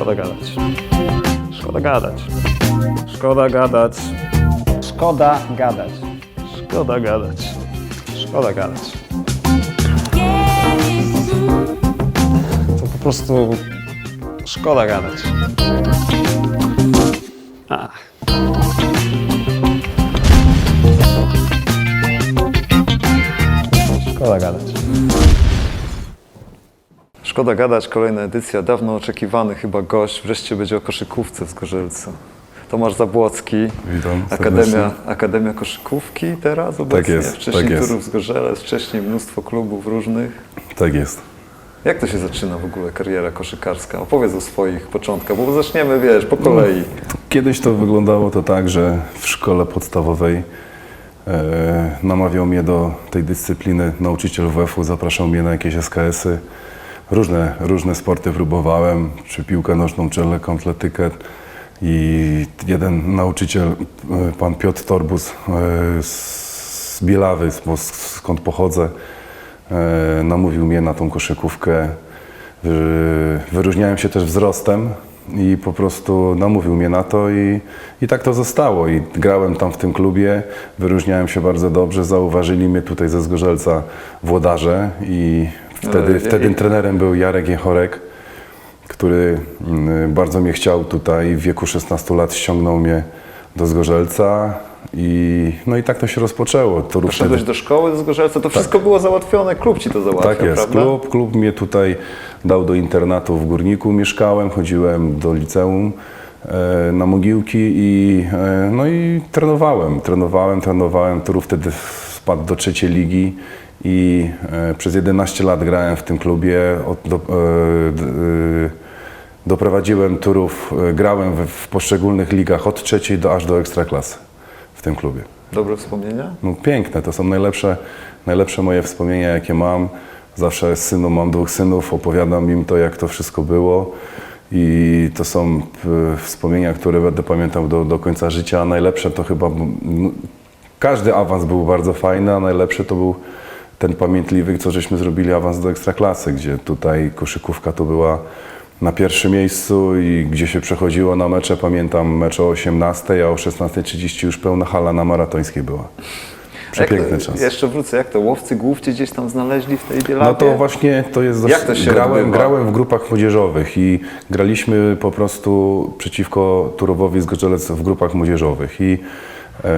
Szkoda gadać. Szkoda gadać. Szkoda gadać. Szkoda gadać. Szkoda gadać. Szkoda gadać. To po prostu szkoda gadać. Ach. Szkoda gadać. Szkoda gadać, kolejna edycja, dawno oczekiwany chyba gość, wreszcie będzie o koszykówce w Zgorzelcu. Tomasz Zabłocki, Witam Akademia. Akademia Koszykówki teraz obecnie, jest, wcześniej tak jest. Turów Zgorzelec, wcześniej mnóstwo klubów różnych. Tak jest. Jak to się zaczyna w ogóle kariera koszykarska? Opowiedz o swoich początkach, bo zaczniemy, wiesz, po kolei. Kiedyś to wyglądało to tak, że w szkole podstawowej e, namawiał mnie do tej dyscypliny nauczyciel WF-u, zapraszał mnie na jakieś SKS-y. Różne, różne sporty próbowałem, czy piłkę nożną, czy lekką atletykę. I jeden nauczyciel, e, pan Piotr Torbus e, z Bielawy, skąd pochodzę, e, namówił mnie na tą koszykówkę. Wy- Wyróżniałem się też wzrostem i po prostu namówił mnie na to i, i tak to zostało. I grałem tam w tym klubie, wyróżniałem się bardzo dobrze, zauważyli mnie tutaj ze Zgorzelca włodarze i wtedy, Ale- wtedy trenerem był Jarek Jechorek, który mm, bardzo mnie chciał tutaj. W wieku 16 lat ściągnął mnie do Zgorzelca i no i tak to się rozpoczęło. To Poszedłeś do szkoły do Zgorzelca, to wszystko było załatwione, klub ci to załatwiał, tak jest. prawda? Klub, klub mnie tutaj dał do internatu w Górniku, mieszkałem, chodziłem do liceum e, na Mogiłki i, e, no i trenowałem, trenowałem, trenowałem. Turów wtedy spadł do trzeciej ligi i e, przez 11 lat grałem w tym klubie. Do, e, e, doprowadziłem Turów, grałem w, poszczególnych ligach od trzeciej do, aż do ekstraklasy w tym klubie. Dobre wspomnienia? No piękne, to są najlepsze, najlepsze moje wspomnienia, jakie mam. Zawsze z synu, mam dwóch synów, opowiadam im to, jak to wszystko było. I to są wspomnienia, które będę pamiętał do, do końca życia. A najlepsze to chyba, każdy awans był bardzo fajny, a najlepszy to był ten pamiętliwy, co żeśmy zrobili awans do Ekstraklasy, gdzie tutaj koszykówka to była na pierwszym miejscu i gdzie się przechodziło na mecze, pamiętam mecz o 18, a o 16.30 już pełna hala na Maratońskiej była. Przepiękny to, czas. Jeszcze wrócę, jak to łowcy głów cię gdzieś tam znaleźli w tej Bielawie? No to właśnie to jest Jak to się grałem, odbywa? grałem w grupach młodzieżowych i graliśmy po prostu przeciwko Turowowi z Gorzelec w grupach młodzieżowych i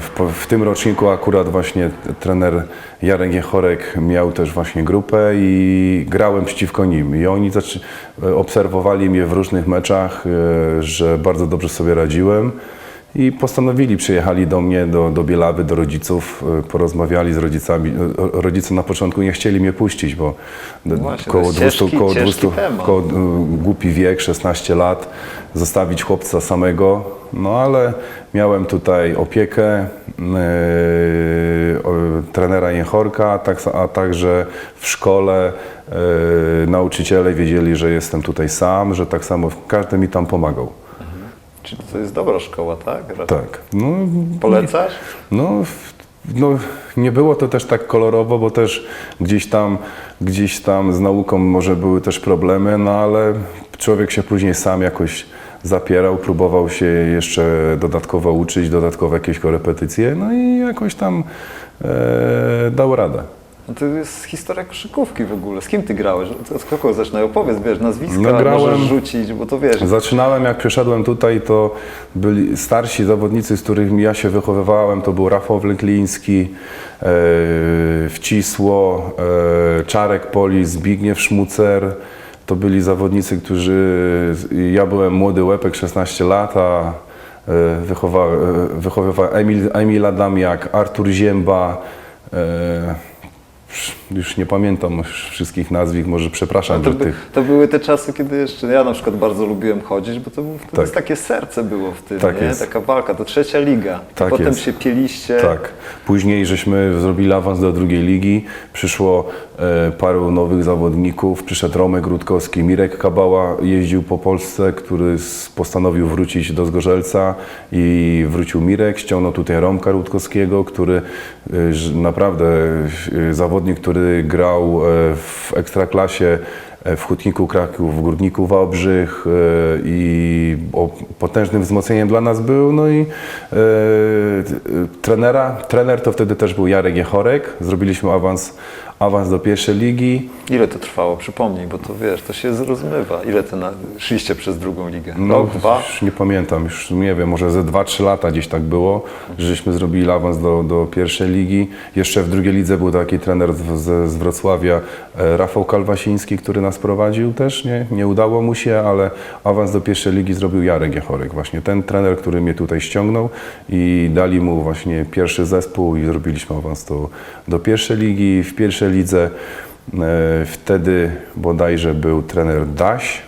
w, po- w tym roczniku akurat właśnie trener Jarek Jechorek miał też właśnie grupę i grałem przeciwko nim i oni e, obserwowali mnie w różnych meczach, e, że bardzo dobrze sobie radziłem. I postanowili, przyjechali do mnie, do, do Bielawy, do rodziców, y, porozmawiali z rodzicami. Y, Rodzice na początku nie chcieli mnie puścić, bo d- właśnie, koło jest 200, ciężki- koło ciężki 200 temat. koło, y, głupi wiek, 16 lat, zostawić chłopca samego. No ale miałem tutaj opiekę yy, trenera Jechorka, tak, a także w szkole yy, nauczyciele wiedzieli, że jestem tutaj sam, że tak samo każdy mi tam pomagał. Czyli to jest dobra szkoła, tak? Tak. No, Polecasz? No, no, nie było to też tak kolorowo, bo też gdzieś tam, gdzieś tam z nauką może były też problemy, no ale człowiek się później sam jakoś zapierał, próbował się jeszcze dodatkowo uczyć, dodatkowo jakieś korepetycje, no i jakoś tam e, dał radę. No to jest historia koszykówki w ogóle. Z kim ty grałeś? Od kogo zaczynaj? Opowiedz, wiesz, nazwiska No, grałem- rzucić, bo to wiesz. Zaczynałem, jak przyszedłem tutaj, to byli starsi zawodnicy, z którymi ja się wychowywałem. To był Rafał Wlekliński, e, Wcisło, e, Czarek Poli, Zbigniew Szmucer. To byli zawodnicy, którzy... Ja byłem młody łepek, 16 lat, a e, wychowywał Emil, Emil Adamiak, Artur Zięba, już nie pamiętam już wszystkich nazwisk, może przepraszam, to, że by, tych... to były te czasy, kiedy jeszcze ja na przykład bardzo lubiłem chodzić, bo to, był, to Tak. takie serce było w tym, Tak nie? jest. Taka walka, to trzecia liga. Tak Potem jest. się pieliście. Tak. Później żeśmy zrobili awans do drugiej ligi. Przyszło e, paru nowych zawodników. Przyszedł Romek Rutkowski, Mirek Kabała jeździł po Polsce, który postanowił wrócić do Zgorzelca i wrócił Mirek. Ściągnął tutaj Romka Rutkowskiego, który e, naprawdę e, zawodnik, który grał e, w Ekstraklasie e, w Hutniku Kraków, w Górniku Wałbrzych e, i potężnym wzmocnieniem dla nas był. No i e, trenera, trener to wtedy też był Jarek Jechorek. Zrobiliśmy awans, awans do pierwszej ligi. Ile to trwało? Przypomnij, bo to wiesz, to się zrozmywa. Ile ty na, szliście przez drugą ligę? No, Rok, dwa? Już nie pamiętam, już nie wiem, może ze 2-3 lata gdzieś tak było, żeśmy zrobili awans do, do pierwszej ligi. Jeszcze w drugiej lidze był taki trener z, z, Wrocławia, e, Rafał Kalwasiński, który nas prowadził też, nie, nie udało mu się, ale awans do pierwszej ligi zrobił Jarek Jechorek, właśnie ten trener, który mnie tutaj ściągnął i dali mu właśnie pierwszy zespół i zrobiliśmy awans do, do pierwszej ligi. W pierwszej lidze e, wtedy bodajże był trener Daś,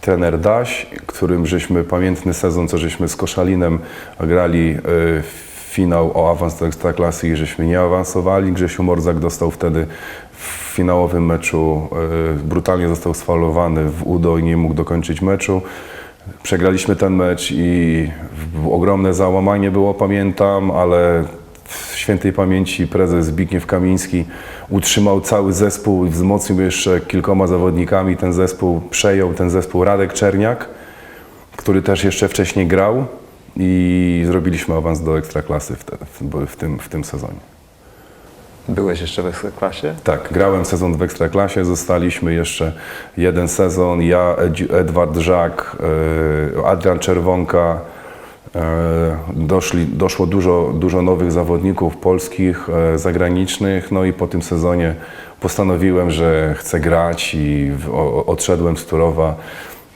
trener Daś, którym żeśmy pamiętny sezon, co żeśmy z Koszalinem grali e, finał o awans do Ekstraklasy i żeśmy nie awansowali. Grzesiu Morzak dostał wtedy w finałowym meczu, e, brutalnie został sfalowany w udo i nie mógł dokończyć meczu. Przegraliśmy ten mecz i w- ogromne załamanie było, pamiętam, ale w świętej pamięci prezes Zbigniew Kamiński utrzymał cały zespół i wzmocnił jeszcze kilkoma zawodnikami ten zespół. Przejął ten zespół Radek Czerniak, który też jeszcze wcześniej grał i zrobiliśmy awans do Ekstraklasy wtedy, w, w, tym, w tym sezonie. Byłeś jeszcze w Ekstraklasie? Tak, grałem sezon w Ekstraklasie, zostaliśmy jeszcze jeden sezon, ja, Edward Żak, e, Adrian Czerwonka, doszli, doszło dużo, dużo nowych zawodników polskich, e, zagranicznych, no i po tym sezonie postanowiłem, że chcę grać i o, odszedłem z Turowa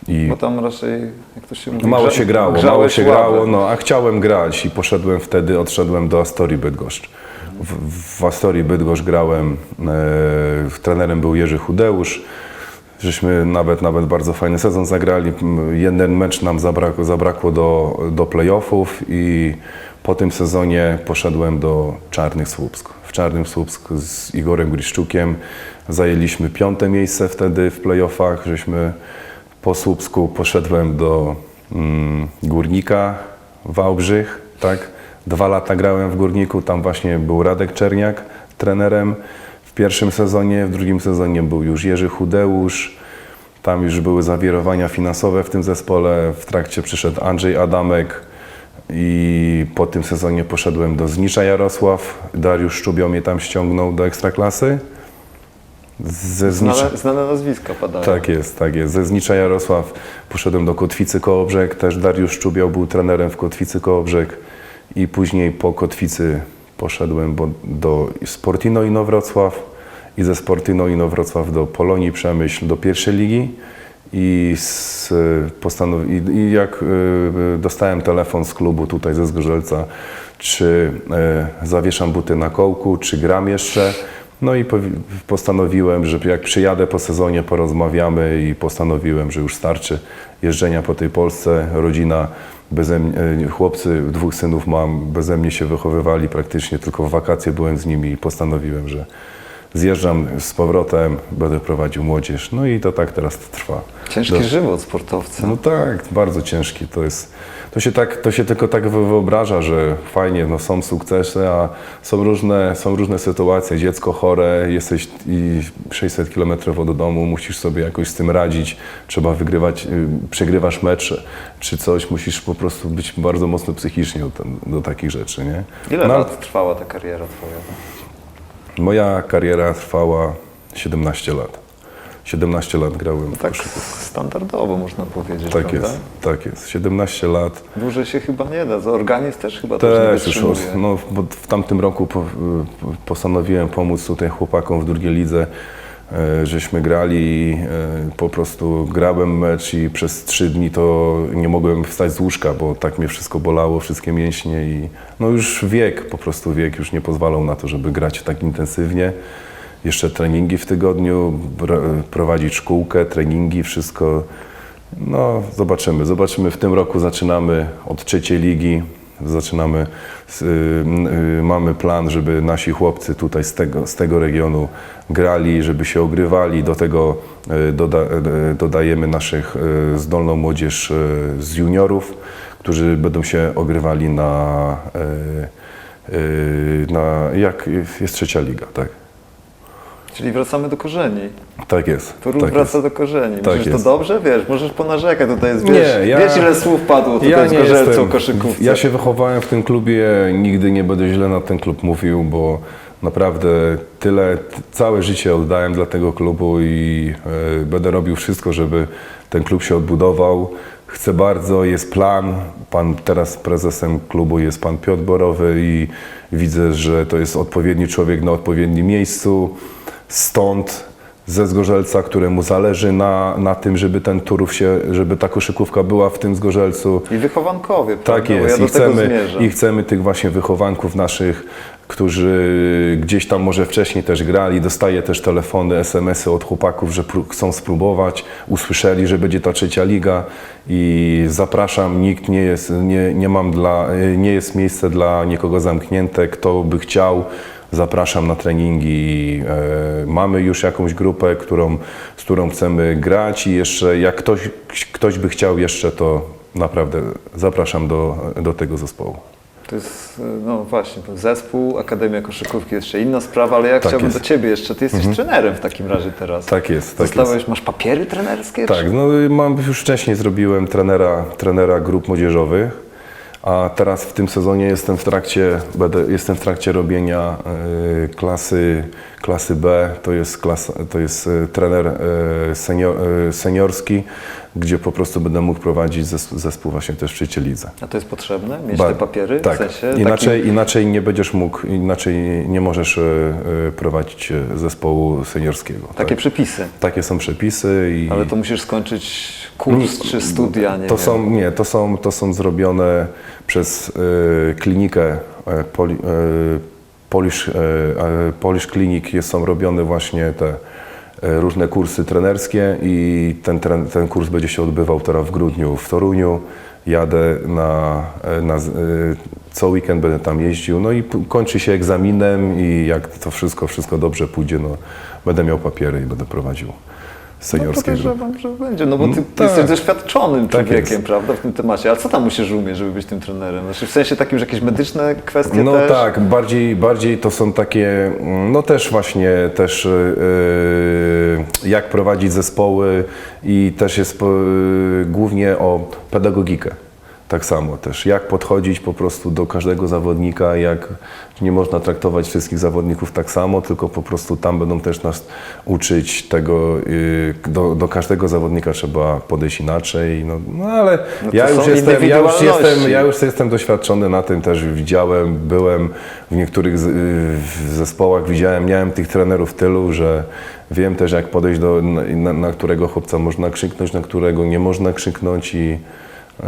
i Bo tam raczej, jak to się mówi, Mało się grało, mało się ławę. grało, no a chciałem grać i poszedłem wtedy, odszedłem do Astorii Bydgoszcz. W, w Astorii Bydgoszcz grałem, e, trenerem był Jerzy Chudeusz, żeśmy nawet, nawet bardzo fajny sezon zagrali. Jeden mecz nam zabrakło, zabrakło do, do playoffów i po tym sezonie poszedłem do Czarnych Słupsk. W Czarnym Słupsk z Igorem Griszczukiem zajęliśmy piąte miejsce wtedy w playoffach, żeśmy po Słupsku poszedłem do mm, Górnika Wałbrzych, tak? Dwa lata grałem w Górniku, tam właśnie był Radek Czerniak trenerem w pierwszym sezonie, w drugim sezonie był już Jerzy Chudeusz, tam już były zawirowania finansowe w tym zespole, w trakcie przyszedł Andrzej Adamek. I po tym sezonie poszedłem do Znicza Jarosław, Dariusz Szczubio mnie tam ściągnął do Ekstraklasy. Ze Znicza... Znane, znane nazwiska padają. Tak jest, tak jest. Ze Znicza Jarosław. Poszedłem do Kotwicy Kołobrzeg, też Dariusz Czubiał był trenerem w Kotwicy Kołobrzeg. I później po Kotwicy poszedłem bo- do Sportino Inowrocław i ze Sportino Inowrocław do Polonii Przemyśl, do pierwszej ligi. I, z, postanow- i, jak y, dostałem telefon z klubu tutaj ze Zgorzelca, czy y, zawieszam buty na kołku, czy gram jeszcze, no i postanowiłem, że jak przyjadę po sezonie, porozmawiamy i postanowiłem, że już starczy jeżdżenia po tej Polsce. Rodzina beze mnie, e, chłopcy, dwóch synów mam, beze mnie się wychowywali praktycznie, tylko w wakacje byłem z nimi i postanowiłem, że zjeżdżam z powrotem, będę prowadził młodzież. No i to tak teraz trwa. Ciężki Do- żywot sportowca. no tak, bardzo ciężki. To jest, to się, tak, to się tylko tak wy- wyobraża, że fajnie, no są sukcesy, a są różne, są różne sytuacje. Dziecko chore, jesteś i 600 km od domu, musisz sobie jakoś z tym radzić. Trzeba wygrywać, y, przegrywasz mecz czy coś, musisz po prostu być bardzo mocno psychicznie do, do takich rzeczy, nie? Ile No, lat trwała ta kariera twoja? Moja kariera trwała 17 lat. 17 lat grałem w Tak koszykówkę. standardowo można powiedzieć, Tak prawda? jest, tak jest. 17 lat. Dłużej się chyba nie da. Organizm też chyba też nie Też już, wytrzymuje. od- no, bo w tamtym roku po, postanowiłem pomóc tutaj chłopakom w drugiej lidze, żeśmy grali e, po prostu grałem mecz i przez trzy dni to nie mogłem wstać z łóżka, bo tak mnie wszystko bolało, wszystkie mięśnie i no już wiek, po prostu wiek już nie pozwalał na to, żeby grać tak intensywnie. Jeszcze treningi w tygodniu, prowadzić szkółkę, treningi, wszystko. No, zobaczymy. Zobaczymy. W tym roku zaczynamy od trzeciej ligi. Zaczynamy, y, y, mamy plan, żeby nasi chłopcy tutaj z tego, z tego regionu grali, żeby się ogrywali. Do tego y, doda, y, dodajemy naszych y, zdolną młodzież z juniorów, którzy będą się ogrywali na, na jak jest trzecia liga, tak? Czyli wracamy do korzeni. Tak jest. Torun tak wraca jest. do korzeni. Tak Myślisz, jest. to dobrze? Wiesz, możesz ponarzekać, tutaj jest, wiesz, Nie, ja- wiesz ile słów padło tutaj z Gorzelcą o koszykówce. Ja się wychowałem w tym klubie, nigdy nie będę źle na ten klub mówił, bo naprawdę tyle, całe życie oddałem dla tego klubu i e, będę robił wszystko, żeby ten klub się odbudował. Chcę bardzo, jest plan. Pan teraz prezesem klubu jest pan Piotr Borowy i widzę, że to jest odpowiedni człowiek na odpowiednim miejscu. Stąd ze Zgorzelca, któremu zależy na, na tym, żeby ten Turów się, żeby ta koszykówka była w tym Zgorzelcu. I wychowankowie, Tak prawda? Bo jest. ja I chcemy. I chcemy tych właśnie wychowanków naszych, którzy gdzieś tam może wcześniej też grali. Dostaję też telefony, SMS-y od chłopaków, że chcą spróbować. Usłyszeli, że będzie ta trzecia liga i zapraszam. Nikt nie jest, nie, nie mam dla, nie jest miejsce dla nikogo zamknięte. Kto by chciał, zapraszam na treningi. E, mamy już jakąś grupę, którą, z którą chcemy grać i jeszcze jak ktoś, ktoś by chciał jeszcze, to naprawdę zapraszam do, do tego zespołu. To jest, no właśnie, zespół, Akademia Koszykówki, jeszcze inna sprawa, ale ja Tak chciałbym jest. do Ciebie jeszcze, Ty jesteś trenerem w takim razie teraz. Tak jest, tak Zostałeś, jest. masz papiery trenerskie? Tak, no y, mam już wcześniej zrobiłem trenera, trenera grup młodzieżowych, a teraz w tym sezonie jestem w trakcie, jestem w trakcie robienia y, klasy, klasy B, to jest, klasa, to jest y, trener y, senior, seniorski, gdzie po prostu będę mógł prowadzić zes, zespół właśnie też w trzeciej lidze. A to jest potrzebne? Mieć Ba- te papiery? Tak. W sensie inaczej, inaczej nie będziesz mógł, inaczej nie możesz e, e, prowadzić e, zespołu seniorskiego. Takie tak. przepisy. Takie są przepisy i Ale to musisz skończyć kurs czy studia, nie to wiem. są nie, to są, to są zrobione przez e, klinikę e, poli, e, Polish, Polish Clinic jest, są robione właśnie te różne kursy trenerskie i ten, ten kurs będzie się odbywał teraz w grudniu w Toruniu. Jadę na, e, na e, co weekend będę tam jeździł, no i kończy się egzaminem i jak to wszystko, wszystko dobrze pójdzie, no będę miał papiery i będę prowadził No seniorskie grupy. że będzie, no bo ty, ty tak. jesteś doświadczonym Tak człowiekiem, jest. prawda, w tym temacie. A co tam musisz umieć, żeby być tym trenerem? Znaczy w sensie takim, że jakieś medyczne kwestie No też? tak, bardziej, bardziej to są takie, mm, no też właśnie, też yy, jak prowadzić zespoły i też jest yy, głównie o pedagogikę. Tak samo też, jak podchodzić po prostu do każdego zawodnika, jak nie można traktować wszystkich zawodników tak samo, tylko po prostu tam będą też nas uczyć tego, yy, do, do każdego zawodnika trzeba podejść inaczej, no, no ale No ja już jestem, ja już jestem, ja już jestem doświadczony na tym, też widziałem, byłem w niektórych z- y, w zespołach, widziałem, miałem tych trenerów tylu, że wiem też jak podejść do, na, na, którego chłopca można krzyknąć, na którego nie można krzyknąć i e,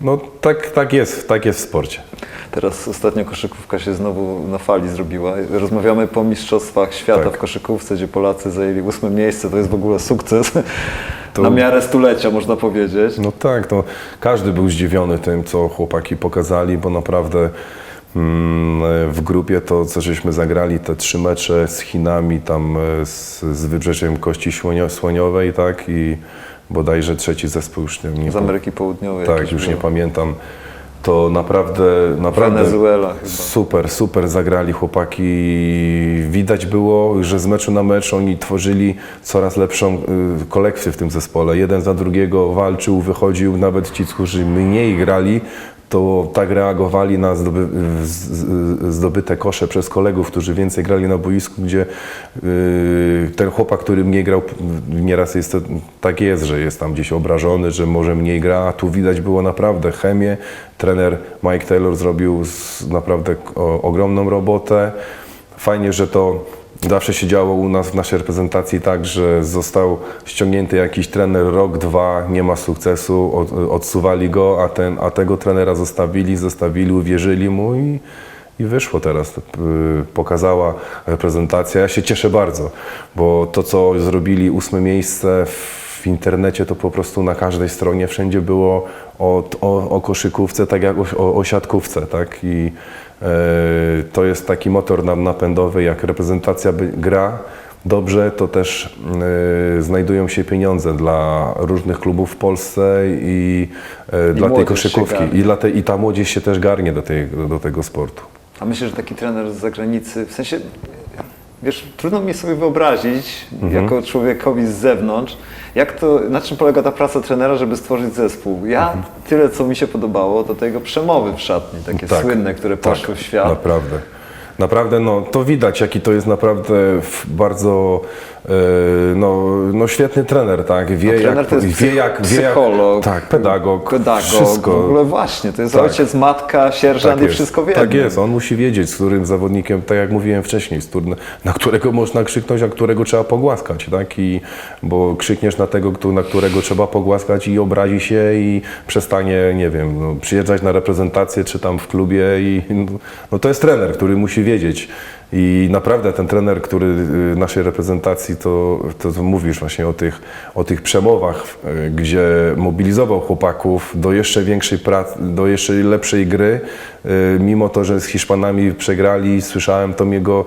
no tak, tak jest, tak jest w sporcie. Teraz ostatnio koszykówka się znowu na fali zrobiła. Rozmawiamy po Mistrzostwach Świata Tak. w koszykówce, gdzie Polacy zajęli ósme miejsce. To jest w ogóle sukces To- na miarę stulecia, można powiedzieć. No tak, to każdy był zdziwiony tym, co chłopaki pokazali, bo naprawdę mm, w grupie to, co żeśmy zagrali, te trzy mecze z Chinami, tam e, z, z Wybrzeżem Kości Słonio, Słoniowej, tak, i bodajże trzeci zespół, już nie, nie Z Ameryki Południowej. tak, już nie było. pamiętam. To naprawdę, naprawdę chyba. super, super zagrali chłopaki. Widać było, że z meczu na mecz oni tworzyli coraz lepszą y, kolekcję w tym zespole. Jeden za drugiego walczył, wychodził, nawet ci, którzy mniej grali, to tak reagowali na zdoby, zdobyte kosze przez kolegów, którzy więcej grali na boisku, gdzie y, ten chłopak, który mniej grał, nieraz jest to, tak jest, że jest tam gdzieś obrażony, że może mniej gra, a tu widać było naprawdę chemię. Trener Mike Taylor zrobił naprawdę ogromną robotę. Fajnie, że to zawsze się działo u nas w naszej reprezentacji tak, że został ściągnięty jakiś trener rok, dwa, nie ma sukcesu, od, odsuwali go, a, ten, a tego trenera zostawili, zostawili, uwierzyli mu i, i wyszło teraz. y, Pokazała reprezentacja. Ja się cieszę bardzo, bo to, co zrobili ósme miejsce w internecie, to po prostu na każdej stronie wszędzie było o, o, o koszykówce, tak jak o, o, siatkówce, tak? I to jest taki motor napędowy, jak reprezentacja gra dobrze, to też e, znajdują się pieniądze dla różnych klubów w Polsce i, e, dla tej koszykówki. I, dla tej, I ta młodzież się też garnie do, tej, do tego sportu. A myślę, że taki trener z zagranicy, w sensie wiesz, trudno mi sobie wyobrazić, Mhm. jako człowiekowi z zewnątrz, jak to, na czym polega ta praca trenera, żeby stworzyć zespół. Ja, Mhm. tyle co mi się podobało, to tego przemowy w szatni, takie Tak, słynne, które poszły w świat. Naprawdę. Naprawdę, no to widać, jaki to jest naprawdę bardzo no, no świetny trener, tak? Wie, Trener jak, to jest wie, jak, wie jak, psycholog, tak, pedagog, pedagog, wszystko. w ogóle właśnie, to jest Tak. ojciec, matka, sierżant i jest. wszystko wie. Tak jest, on musi wiedzieć, z którym zawodnikiem, tak jak mówiłem wcześniej, na którego można krzyknąć, a którego trzeba pogłaskać, tak? I, bo krzykniesz na tego, na którego trzeba pogłaskać i obrazi się i przestanie, nie wiem, no, przyjeżdżać na reprezentację czy tam w klubie i no, to jest trener, który musi wiedzieć. I naprawdę ten trener, który y, naszej reprezentacji, to, to, mówisz właśnie o tych, o tych przemowach, y, gdzie mobilizował chłopaków do jeszcze większej pracy, do jeszcze lepszej gry, y, mimo to, że z Hiszpanami przegrali, słyszałem tą jego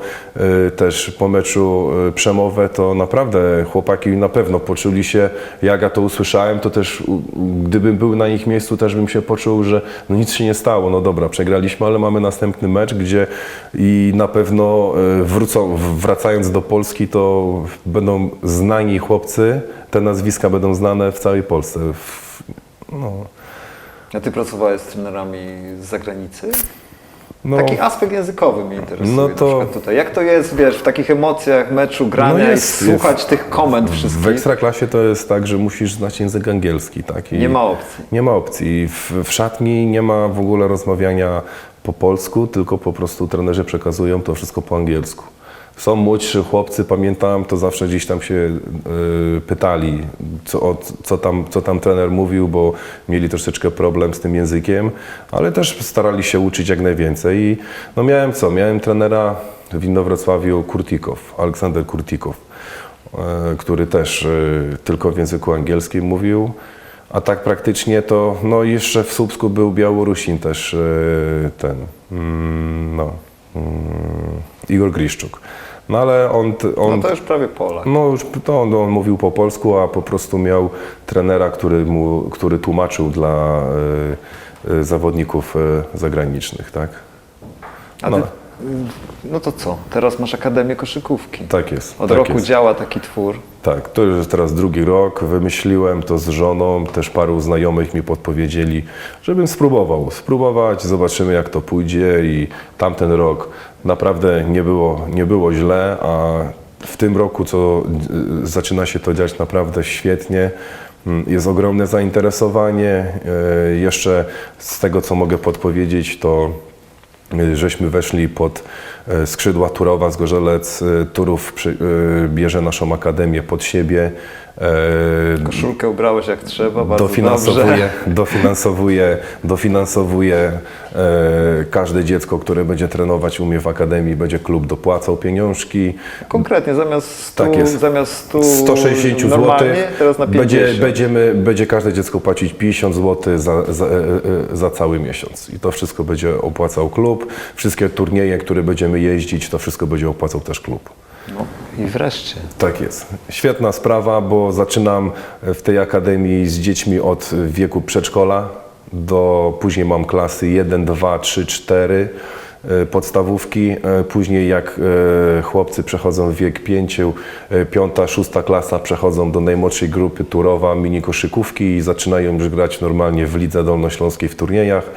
też po meczu przemowę, to naprawdę chłopaki na pewno poczuli się, jak ja to usłyszałem, to też gdybym był na ich miejscu, też bym się poczuł, że no nic się nie stało, no dobra, przegraliśmy, ale mamy następny mecz, gdzie i na pewno y, wrócą, w- wracając do Polski, to będą znani chłopcy, te nazwiska będą znane w całej Polsce. W, no, A ty pracowałeś z trenerami z zagranicy? no, Taki aspekt językowy mnie interesuje No to- tutaj. Jak to jest, wiesz, w takich emocjach meczu, grania No jest, i słuchać jest. tych komend w wszystkich? Ekstraklasie to jest tak, że musisz znać język angielski. Tak? I Nie ma opcji. Nie ma opcji. W, w szatni nie ma w ogóle rozmawiania po polsku, tylko po prostu trenerzy przekazują to wszystko po angielsku. Są młodsi chłopcy, pamiętam, to zawsze gdzieś tam się y, pytali, co, o, co, tam, co tam trener mówił, bo mieli troszeczkę problem z tym językiem, ale też starali się uczyć jak najwięcej. I no miałem co? Miałem trenera w Inowrocławiu Kurtikow, Aleksander Kurtikow, e, który też e, tylko w języku angielskim mówił. A tak praktycznie to, no jeszcze w Słupsku był Białorusin też e, ten, mm, no, mm, Igor Griszczuk. No ale on, on No to już prawie Polak. no już to on, on mówił po polsku, a po prostu miał trenera, który, mu, który tłumaczył dla e, e, zawodników zagranicznych, tak? No. Ty, no to co? Teraz masz Akademię Koszykówki. Tak jest. Od tak roku jest. działa taki twór. Tak, to już jest teraz drugi rok. Wymyśliłem to z żoną, też paru znajomych mi podpowiedzieli, żebym spróbował. Spróbować, zobaczymy jak to pójdzie i tamten rok naprawdę nie było, nie było źle, a w tym roku, co y, zaczyna się to dziać naprawdę świetnie, Mm, jest ogromne zainteresowanie. Y, Jeszcze z tego, co mogę podpowiedzieć, to y, żeśmy weszli pod y, skrzydła Turowa z Gorzelec. Y, Turów y, bierze naszą akademię pod siebie. Y, Koszulkę ubrałeś jak trzeba, bardzo Dofinansowuje, dobrze. dofinansowuje, dofinansowuje e, każde dziecko, które będzie trenować u mnie w akademii, będzie klub dopłacał pieniążki. Konkretnie, zamiast 100, Tak jest. zamiast 100 160 zł. teraz na 50. Będzie, będziemy, będzie każde dziecko płacić 50 zł za, za, e, e, za cały miesiąc. I to wszystko będzie opłacał klub. Wszystkie turnieje, które będziemy jeździć, to wszystko będzie opłacał też klub. No i wreszcie. Tak jest. Świetna sprawa, bo zaczynam w tej akademii z dziećmi od wieku przedszkola do później mam klasy 1, 2, 3, 4 e, podstawówki. E, Później jak e, chłopcy przechodzą w wiek 5, 5, 6 klasa przechodzą do najmłodszej grupy Turowa mini koszykówki i zaczynają już grać normalnie w lidze dolnośląskiej w turniejach.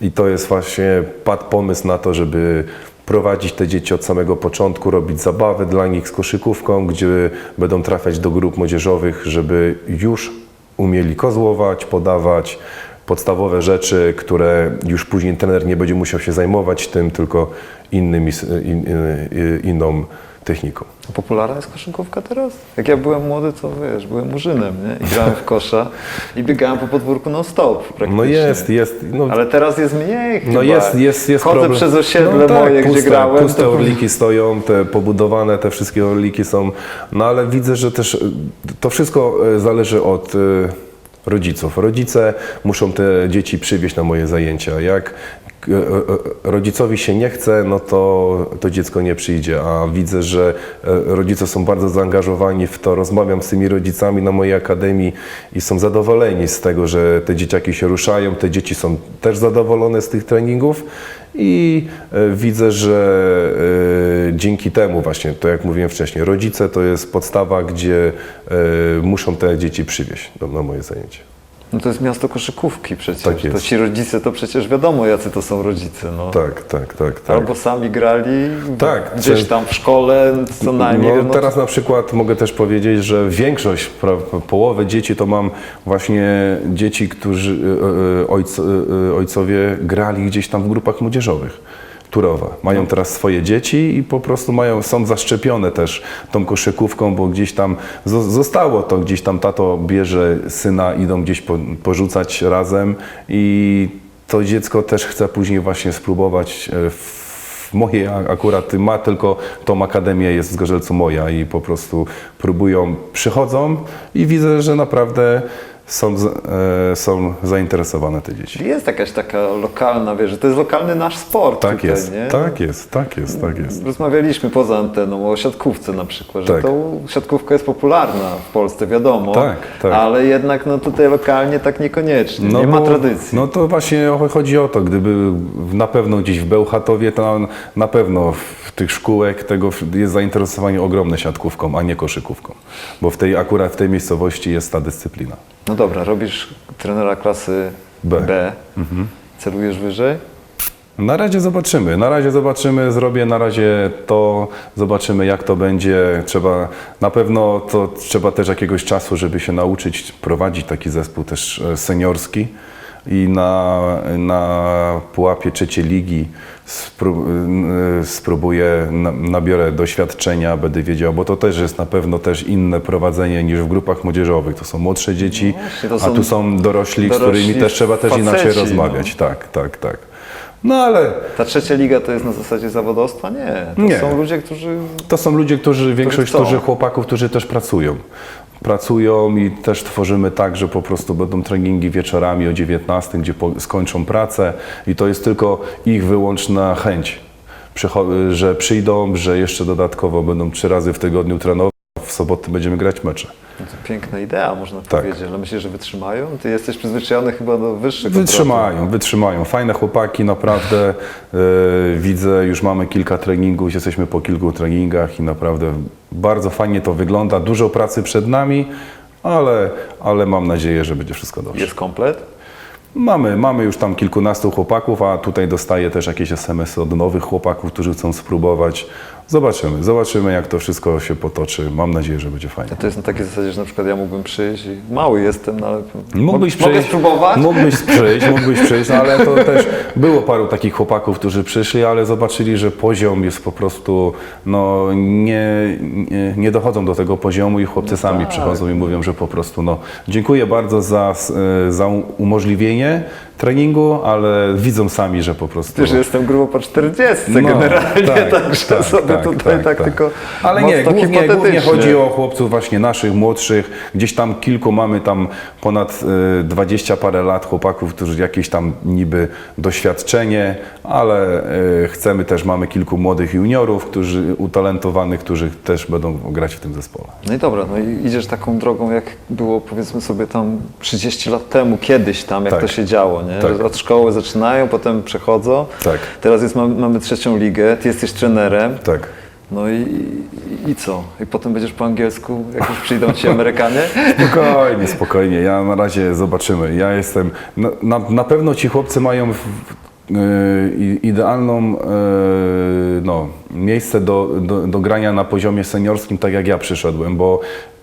I to jest właśnie padł pomysł na to, żeby prowadzić te dzieci od samego początku, robić zabawy dla nich z koszykówką, gdzie będą trafiać do grup młodzieżowych, żeby już umieli kozłować, podawać podstawowe rzeczy, które już później trener nie będzie musiał się zajmować tym, tylko innymi, in, in, inną techniką. Popularna jest koszykówka teraz? Jak ja byłem młody, to wiesz, byłem murzynem, nie? I grałem w kosza i biegałem po podwórku non-stop praktycznie. No jest, jest. No, Ale teraz jest mniej chyba. No jest, jest, jest Chodzę problem. przez osiedle no tak, moje, puste, gdzie grałem. Puste to- orliki stoją, te pobudowane, te wszystkie orliki są, no ale widzę, że też to wszystko y, zależy od y, rodziców. Rodzice muszą te dzieci przywieźć na moje zajęcia. Jak e, e, rodzicowi się nie chce, no to, to dziecko nie przyjdzie, a widzę, że e, rodzice są bardzo zaangażowani w to. Rozmawiam z tymi rodzicami na mojej akademii i są zadowoleni z tego, że te dzieciaki się ruszają, te dzieci są też zadowolone z tych treningów i e, widzę, że e, dzięki temu właśnie, to jak mówiłem wcześniej, rodzice to jest podstawa, gdzie e, muszą te dzieci przywieźć na moje zajęcie. No to jest miasto koszykówki przecież. Tak jest. To ci rodzice to przecież wiadomo, jacy to są rodzice. No. Tak, tak, tak, tak. Albo sami grali Tak, gdzieś tam w szkole, co najmniej. No, no teraz na przykład mogę też powiedzieć, że większość, połowę dzieci to mam właśnie dzieci, którzy e, ojc, e, e, ojcowie grali gdzieś tam w grupach młodzieżowych. Turowa. Mają teraz swoje dzieci i po prostu mają, są zaszczepione też tą koszykówką, bo gdzieś tam zo- zostało to, gdzieś tam tato bierze syna, idą gdzieś po, porzucać razem i to dziecko też chce później właśnie spróbować e, w mojej akurat ma tylko tą akademię jest w Zgorzelcu moja i po prostu próbują, przychodzą i widzę, że naprawdę są, e, są zainteresowane te dzieci. Jest jakaś taka lokalna, wiesz, że to jest lokalny nasz sport Tak tutaj, jest, nie? tak jest, tak jest, tak jest. Rozmawialiśmy poza anteną o siatkówce na przykład, że Tak. to siatkówka jest popularna w Polsce, wiadomo, Tak, tak. ale jednak no tutaj lokalnie tak niekoniecznie, nie ma bo- tradycji. No to właśnie chodzi o to, gdyby na pewno gdzieś w Bełchatowie, to na, na pewno w tych szkółek tego jest zainteresowanie ogromne siatkówką, a nie koszykówką, bo w tej akurat w tej miejscowości jest ta dyscyplina. No dobra, robisz trenera klasy B, B. celujesz wyżej? Na razie zobaczymy. Na razie zobaczymy, zrobię na razie to, zobaczymy jak to będzie. Trzeba na pewno to trzeba też jakiegoś czasu, żeby się nauczyć prowadzić taki zespół też e, seniorski i na, na pułapie trzeciej ligi e, spróbuję, na- nabiorę doświadczenia, będę wiedział, bo to też jest na pewno też inne prowadzenie niż w grupach młodzieżowych. To są młodsze dzieci, No to a są tu są dorośli, z dorośli którymi też trzeba też inaczej faceci, no. rozmawiać. Tak, tak, tak. No ale Ta trzecia liga to jest na zasadzie zawodowstwa? Nie, to Nie. są ludzie, którzy... to są ludzie, którzy, większość którzy chłopaków, którzy też pracują. Pracują i też tworzymy tak, że po prostu będą treningi wieczorami o 19, gdzie skończą pracę i to jest tylko ich wyłączna chęć, że przyjdą, że jeszcze dodatkowo będą trzy razy w tygodniu trenować, w soboty będziemy grać mecze. No to piękna idea, można Tak. powiedzieć, ale myślisz, że wytrzymają? Ty jesteś przyzwyczajony chyba do wyższych. Wytrzymają, wytrzymają. Fajne chłopaki, naprawdę. e, widzę, już mamy kilka treningów, jesteśmy po kilku treningach i naprawdę bardzo fajnie to wygląda. Dużo pracy przed nami, ale, ale mam nadzieję, że będzie wszystko dobrze. Jest komplet? Mamy, mamy już tam kilkunastu chłopaków, a tutaj dostaję też jakieś SMS-y od nowych chłopaków, którzy chcą spróbować. Zobaczymy, zobaczymy jak to wszystko się potoczy. Mam nadzieję, że będzie fajnie. A to jest na takiej zasadzie, że na przykład ja mógłbym przyjść i mały jestem, no ale Mógłbyś mogę przyjść, spróbować? Mógłbyś przyjść, mógłbyś przyjść, no ale to też było paru takich chłopaków, którzy przyszli, ale zobaczyli, że poziom jest po prostu, no nie, nie, nie dochodzą do tego poziomu i chłopcy sami tak. przychodzą i mówią, że po prostu, no dziękuję bardzo za, e, za umożliwienie treningu, ale widzą sami, że po prostu... Wiesz, że jestem grubo po 40 No, generalnie, tak, także tak, sobie tak, tutaj tak, tak, tak. tylko Ale nie, głównie, głównie chodzi o chłopców właśnie naszych, młodszych. Gdzieś tam kilku mamy tam ponad e, 20 parę lat chłopaków, którzy jakieś tam niby doświadczenie, ale e, chcemy też, mamy kilku młodych juniorów, którzy utalentowanych, którzy też będą grać w tym zespole. No i dobra, no i idziesz taką drogą, jak było powiedzmy sobie tam 30 lat temu, kiedyś tam, jak Tak. to się działo, nie? Tak. Od szkoły zaczynają, potem przechodzą. Tak. Teraz jest, mamy, mamy trzecią ligę, ty jesteś trenerem. Tak. No i, i, co? I potem będziesz po angielsku, jak już przyjdą ci Amerykanie? Spokojnie, spokojnie. Ja na razie zobaczymy. Ja jestem. Na, na, na pewno ci chłopcy mają w, i- idealną y, no, miejsce do, do, do grania na poziomie seniorskim, tak jak ja przyszedłem, bo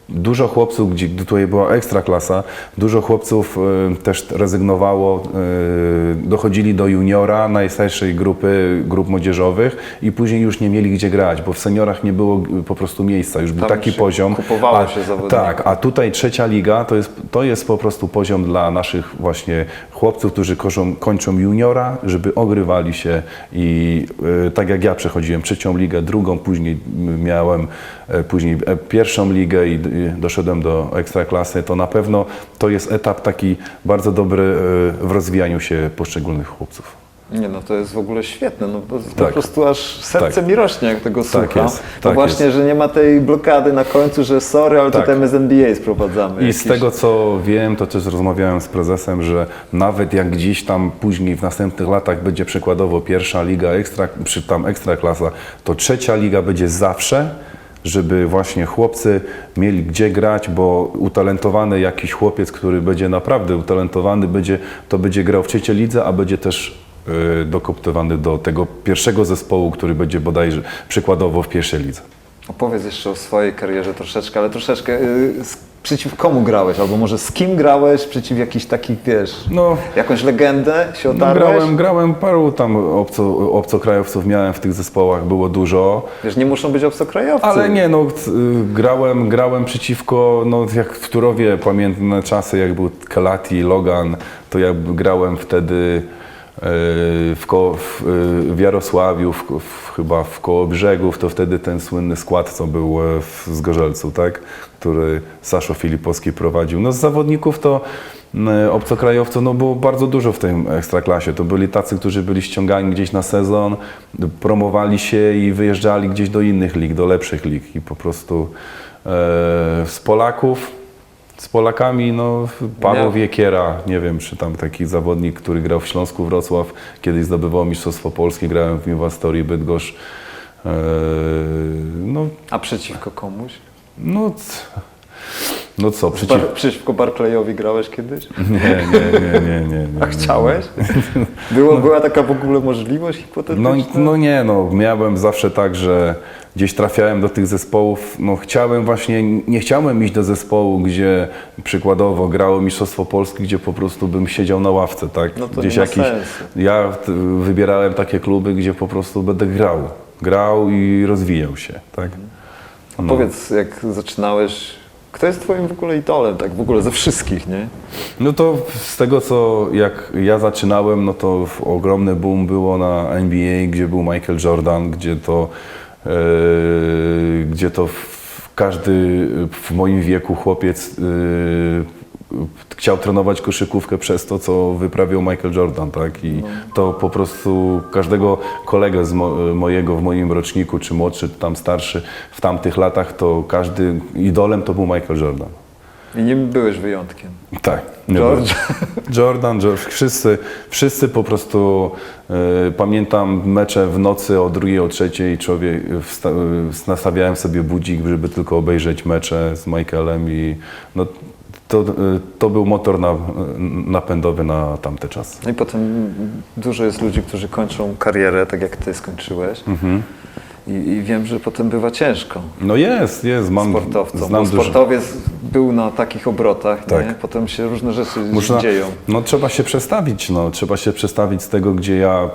Dużo chłopców, gdzie tutaj była ekstra klasa, dużo chłopców y, też rezygnowało, y, dochodzili do juniora, najstarszej grupy, grup młodzieżowych i później już nie mieli gdzie grać, bo w seniorach nie było y, po prostu miejsca, już był Tam taki poziom. kupowało a, się zawodników. Tak, a tutaj trzecia liga to jest, to jest po prostu poziom dla naszych właśnie chłopców, którzy kończą, kończą juniora, żeby ogrywali się i y, tak jak ja przechodziłem trzecią ligę, drugą, później miałem e, później e, pierwszą ligę i doszedłem do ekstraklasy, to na pewno to jest etap taki bardzo dobry e, w rozwijaniu się poszczególnych chłopców. Nie no, to jest w ogóle świetne, no po, po Tak. prostu aż serce Tak. mi rośnie, jak tego słucham. jest, no tak właśnie, jest. że nie ma tej blokady na końcu, że sorry, ale Tak. tutaj my z NBA sprowadzamy. I jakiś- z tego co wiem, to też rozmawiałem z prezesem, że nawet jak gdzieś tam później w następnych latach będzie przykładowo pierwsza liga ekstra, czy tam ekstra klasa, to trzecia liga będzie zawsze, żeby właśnie chłopcy mieli gdzie grać, bo utalentowany jakiś chłopiec, który będzie naprawdę utalentowany, będzie, to będzie grał w trzeciej lidze, a będzie też dokoptowany do tego pierwszego zespołu, który będzie bodajże przykładowo w pierwszej lidze. Opowiedz jeszcze o swojej karierze troszeczkę, ale troszeczkę yy, przeciw komu grałeś, albo może z kim grałeś, przeciw jakichś takich, wiesz, No, jakąś legendę się No, otarłeś? grałem, grałem paru tam obco, obcokrajowców, miałem w tych zespołach, było dużo. Wiesz, nie muszą być obcokrajowcy. Ale nie, no y, grałem, grałem przeciwko, no jak w Turowie pamiętne czasy, jak był Kelati, Logan, to ja grałem wtedy y, w, ko, y, w Jarosławiu, w, w, chyba w Kołobrzegów, to wtedy ten słynny skład, co był e, w Zgorzelcu, tak? który Saszo Filipowski prowadził. No z zawodników to obcokrajowców no było bardzo dużo w tym ekstraklasie. To byli tacy, którzy byli ściągani gdzieś na sezon, promowali się i wyjeżdżali gdzieś do innych lig, do lepszych lig i po prostu e, z Polaków, z Polakami, no Paweł. Wiekiera, nie wiem, czy tam taki zawodnik, który grał w Śląsku Wrocław, kiedyś zdobywał Mistrzostwo Polskie, grałem w Miwastorii Bydgoszcz. E, no, A przeciwko komuś? no, c- no co, przeciw... Bar- przeciwko Barclayowi grałeś kiedyś? Nie, nie, nie, nie, nie, nie. A chciałeś? Było, Była taka w ogóle możliwość No, hipotetyczna? no nie, no miałem zawsze tak, że gdzieś trafiałem do tych zespołów, no chciałem właśnie, nie chciałem iść do zespołu, gdzie przykładowo grało Mistrzostwo Polskie, gdzie po prostu bym siedział na ławce, tak? No to gdzieś nie ma sensu. Ja wybierałem takie kluby, gdzie po prostu będę grał, grał i rozwijał się, tak? No. Powiedz, jak zaczynałeś, kto jest twoim w ogóle idolem, tak w ogóle ze wszystkich, nie? No to z tego co jak ja zaczynałem, no to ogromny boom było na NBA, gdzie był Michael Jordan, gdzie to, e, gdzie to każdy w moim wieku chłopiec e, chciał trenować koszykówkę przez to, co wyprawiał Michael Jordan, tak? I to po prostu każdego kolegę z mo, mojego w moim roczniku, czy młodszy, czy tam starszy, w tamtych latach, to każdy idolem to był Michael Jordan. I nie byłeś wyjątkiem. Tak. George. Jordan, George, wszyscy, wszyscy po prostu e, pamiętam mecze w nocy o drugiej, o trzeciej człowiek wsta, e, nastawiałem sobie budzik, żeby tylko obejrzeć mecze z Michaelem i no, to, e, to był motor na, napędowy na tamte czasy. No i potem dużo jest ludzi, którzy kończą karierę, tak jak ty skończyłeś. Mhm. I, I wiem, że potem bywa ciężko No jest, jest, mam, sportowcom, znam bo dużo. sportowiec był na takich obrotach, Tak. nie? Potem się różne rzeczy Można, dzieją. no trzeba się przestawić, no trzeba się przestawić z tego, gdzie ja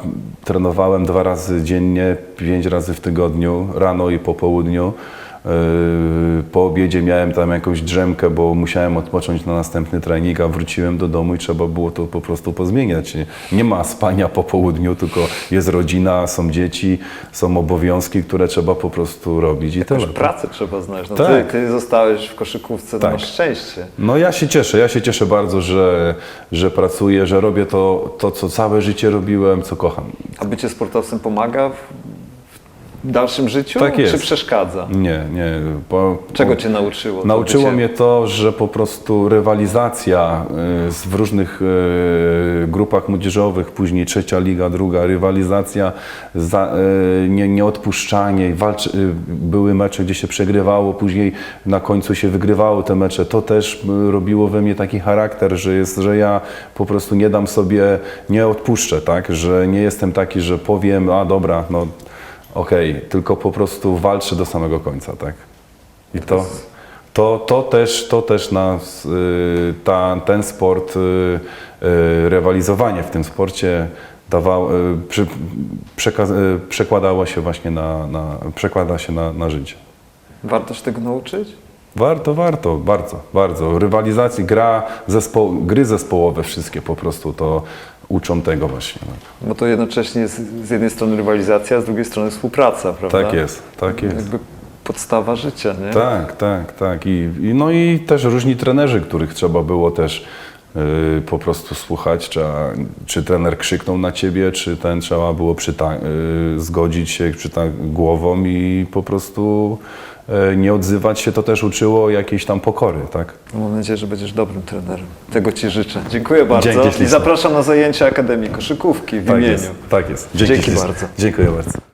trenowałem dwa razy dziennie, pięć razy w tygodniu, rano i po południu. Yy, Po obiedzie miałem tam jakąś drzemkę, bo musiałem odpocząć na następny trening, a wróciłem do domu i trzeba było to po prostu pozmieniać. Nie- ma spania po południu, tylko jest rodzina, są dzieci, są obowiązki, które trzeba po prostu robić i tyle. Jakąś pracę trzeba znaleźć. No Tak. ty, ty zostałeś w koszykówce, Tak. masz szczęście. No ja się cieszę, ja się cieszę bardzo, że, że pracuję, że robię to, to, co całe życie robiłem, co kocham. A bycie sportowcem pomaga w, w dalszym życiu? Tak jest. Czy przeszkadza? Nie, nie. Bo, Czego cię nauczyło? Nauczyło mnie to, że po prostu rywalizacja y, z- w różnych y, grupach młodzieżowych, później trzecia liga, druga, rywalizacja, za, y, nie, nieodpuszczanie, walczy, były mecze, gdzie się przegrywało, później na końcu się wygrywało te mecze. To też robiło we mnie taki charakter, że, jest, że ja po prostu nie dam sobie, nie odpuszczę, tak? że nie jestem taki, że powiem, a dobra, no okej, tylko po prostu walczę do samego końca, tak? I to, to, to, też, to też nas, y, ta, ten sport, y, y, rywalizowanie w tym sporcie dawało, y, przy, przekaz, y, przekładało się właśnie na, na, przekłada się na, na życie. Warto się tego nauczyć? Warto, warto, bardzo, bardzo. Rywalizacji, gra, zespo, gry zespołowe wszystkie po prostu to uczą tego właśnie. Bo to jednocześnie jest z jednej strony rywalizacja, a z drugiej strony współpraca, prawda? Tak jest, tak jest. Jakby podstawa życia, nie? Tak, tak, tak. I, i, no i też różni trenerzy, których trzeba było też y, po prostu słuchać, trzeba, czy trener krzyknął na ciebie, czy ten trzeba było przyta- y, zgodzić się przyta- głową i po prostu nie odzywać się, to też uczyło jakiejś tam pokory, tak? No, Mam nadzieję, że będziesz dobrym trenerem. Tego Ci życzę. Dziękuję bardzo Dzięki i zapraszam na zajęcia Akademii Koszykówki w Tak imieniu. jest, tak jest. Dzięki śliczne. bardzo. Dziękuję bardzo.